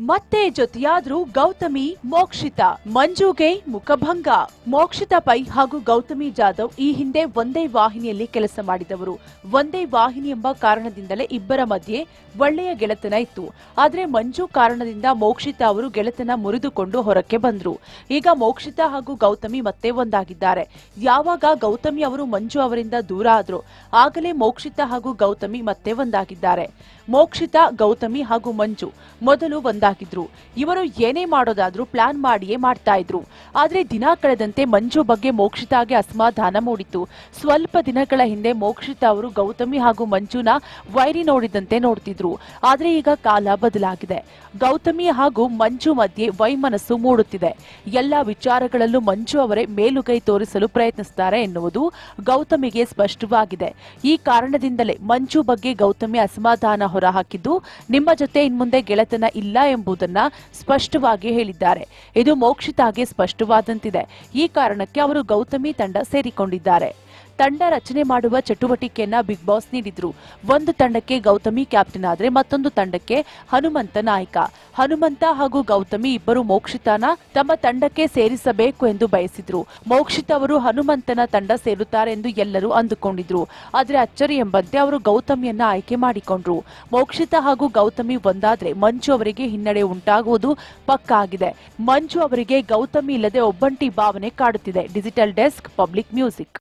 ಮತ್ತೆ ಜೊತೆಯಾದ್ರೂ ಗೌತಮಿ, ಮೋಕ್ಷಿತ. ಮಂಜುಗೆ ಮುಖಭಂಗ. ಮೋಕ್ಷಿತ ಪೈ ಹಾಗೂ ಗೌತಮಿ ಜಾಧವ್ ಈ ಹಿಂದೆ ಒಂದೇ ವಾಹಿನಿಯಲ್ಲಿ ಕೆಲಸ ಮಾಡಿದವರು. ಒಂದೇ ವಾಹಿನಿ ಎಂಬ ಕಾರಣದಿಂದಲೇ ಇಬ್ಬರ ಮಧ್ಯೆ ಒಳ್ಳೆಯ ಗೆಳೆತನ ಇತ್ತು. ಆದ್ರೆ ಮಂಜು ಕಾರಣದಿಂದ ಮೋಕ್ಷಿತ ಅವರು ಗೆಳೆತನ ಮುರಿದುಕೊಂಡು ಹೊರಕ್ಕೆ ಬಂದ್ರು. ಈಗ ಮೋಕ್ಷಿತ ಹಾಗೂ ಗೌತಮಿ ಮತ್ತೆ ಒಂದಾಗಿದ್ದಾರೆ. ಯಾವಾಗ ಗೌತಮಿ ಅವರು ಮಂಜು ಅವರಿಂದ ದೂರ ಆದ್ರು, ಆಗಲೇ ಮೋಕ್ಷಿತ ಹಾಗೂ ಗೌತಮಿ ಮತ್ತೆ ಒಂದಾಗಿದ್ದಾರೆ. ಮೋಕ್ಷಿತ, ಗೌತಮಿ ಹಾಗೂ ಮಂಜು ಮೊದಲು ಒಂದಾಗಿದ್ರು ಇವರು ಏನೇ ಮಾಡೋದಾದ್ರೂ ಪ್ಲಾನ್ ಮಾಡಿಯೇ ಮಾಡ್ತಾ ಇದ್ರು. ಆದ್ರೆ ದಿನ ಕಳೆದಂತೆ ಮಂಜು ಬಗ್ಗೆ ಮೋಕ್ಷಿತಾಗೆ ಅಸಮಾಧಾನ ಮೂಡಿತು ಸ್ವಲ್ಪ ದಿನಗಳ ಹಿಂದೆ ಮೋಕ್ಷಿತ ಅವರು ಗೌತಮಿ ಹಾಗೂ ಮಂಜುನ ವೈರಿ ನೋಡಿದಂತೆ ನೋಡ್ತಿದ್ರು. ಆದ್ರೆ ಈಗ ಕಾಲ ಬದಲಾಗಿದೆ. ಗೌತಮಿ ಹಾಗೂ ಮಂಜು ಮಧ್ಯೆ ವೈಮನಸ್ಸು ಮೂಡುತ್ತಿದೆ. ಎಲ್ಲ ವಿಚಾರಗಳಲ್ಲೂ ಮಂಜು ಅವರೇ ಮೇಲುಗೈ ತೋರಿಸಲು ಪ್ರಯತ್ನಿಸುತ್ತಾರೆ ಎನ್ನುವುದು ಗೌತಮಿಗೆ ಸ್ಪಷ್ಟವಾಗಿದೆ. ಈ ಕಾರಣದಿಂದಲೇ ಮಂಜು ಬಗ್ಗೆ ಗೌತಮಿ ಅಸಮಾಧಾನ ಹೊರಹಾಕಿದ್ದು, ನಿಮ್ಮ ಜೊತೆ ಇನ್ಮುಂದೆ ಗೆಳೆತನ ಇಲ್ಲ ಎಂಬುದನ್ನ ಸ್ಪಷ್ಟವಾಗಿ ಹೇಳಿದ್ದಾರೆ. ಇದು ಮೋಕ್ಷಿತಾಗೆ ಸ್ಪಷ್ಟವಾದಂತಿದೆ. ಈ ಕಾರಣಕ್ಕೆ ಅವರು ಗೌತಮಿ ತಂಡ ಸೇರಿಕೊಂಡಿದ್ದಾರೆ. ತಂಡ ರಚನೆ ಮಾಡುವ ಚಟುವಟಿಕೆಯನ್ನ ಬಿಗ್ ಬಾಸ್ ನೀಡಿದ್ರು. ಒಂದು ತಂಡಕ್ಕೆ ಗೌತಮಿ ಕ್ಯಾಪ್ಟನ್ ಆದ್ರೆ ಮತ್ತೊಂದು ತಂಡಕ್ಕೆ ಹನುಮಂತ ನಾಯಕ. ಹನುಮಂತ ಹಾಗೂ ಗೌತಮಿ ಇಬ್ಬರು ಮೋಕ್ಷಿತಾನ ತಮ್ಮ ತಂಡಕ್ಕೆ ಸೇರಿಸಬೇಕು ಎಂದು ಬಯಸಿದ್ರು. ಮೋಕ್ಷಿತ ಅವರು ಹನುಮಂತನ ತಂಡ ಸೇರುತ್ತಾರೆ ಎಂದು ಎಲ್ಲರೂ ಅಂದುಕೊಂಡಿದ್ರು. ಆದರೆ ಅಚ್ಚರಿ ಎಂಬಂತೆ ಅವರು ಗೌತಮಿಯನ್ನ ಆಯ್ಕೆ ಮಾಡಿಕೊಂಡ್ರು. ಮೋಕ್ಷಿತ ಹಾಗೂ ಗೌತಮಿ ಒಂದಾದ್ರೆ ಮಂಜು ಅವರಿಗೆ ಹಿನ್ನಡೆ ಉಂಟಾಗುವುದು ಪಕ್ಕಾ ಆಗಿದೆ. ಮಂಜು ಅವರಿಗೆ ಗೌತಮಿ ಇಲ್ಲದೆ ಒಬ್ಬಂಟಿ ಭಾವನೆ ಕಾಡುತ್ತಿದೆ. Digital desk public music